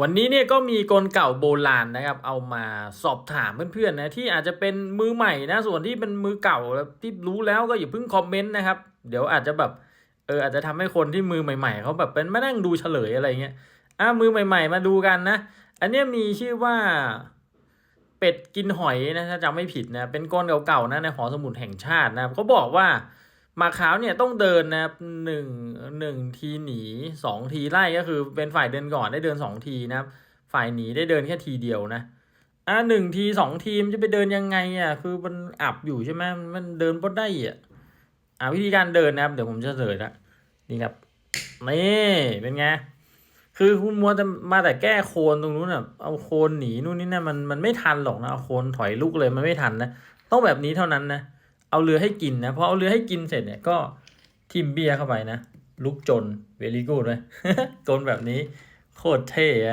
วันนี้เนี่ยก็มีกลเก่าโบราณนะครับ เอามาสอบถามเพื่อนๆนะที่อาจจะเป็นมือใหม่นะส่วนที่เป็นมือเก่าที่รู้แล้วก็อย่าเพิ่งคอมเมนต์นะครับ เดี๋ยวอาจจะแบบเอออาจจะทำให้คนที่มือใหม่ ๆเขาแบบเป็นมานั่งดูเฉลยอะไรเงี้ยอะมือใหม่ ๆ มาดูกันนะ อันนี้มีชื่อว่าเป็ดกินหอยนะถ้าจำไม่ผิดนะเป็นกลเก่าๆนะในหอสมุดแห่งชาตินะครับเขาบอกว่า มาขาวเนี่ยต้องเดินนะครับหนึ่งหนึ่งทีหนีสองทีไล่ก็คือเป็นฝ่ายเดินก่อนได้เดินสองทีนะครับ ฝ่ายหนีได้เดินแค่ทีเดียวนะอะหนึ่งทีสองทีมจะไปเดินยังไงอะคือมันอับอยู่ใช่ไหมมันเดินบดได้อะอะวิธีการเดินนะครับ เดี๋ยวผมจะเฉลยละนี่ครับนี่เป็นไงคือคุณมัวจะมาแต่แก้โคนตรงนู้นอะเอาโคนหนีนู่นนี่นั่นมันมันไม่ทันหรอกนะเอาโคนถอยลุกเลยมันไม่ทันนะต้องแบบนี้เท่านั้นนะ เอาเรือให้กินนะพอเอาเรือให้กินเสร็จเนี่ยก็ทิมเบียร์เข้าไปนะลุกจนเวลี่กูดไหมจนแบบนี้โคตรเท่อะ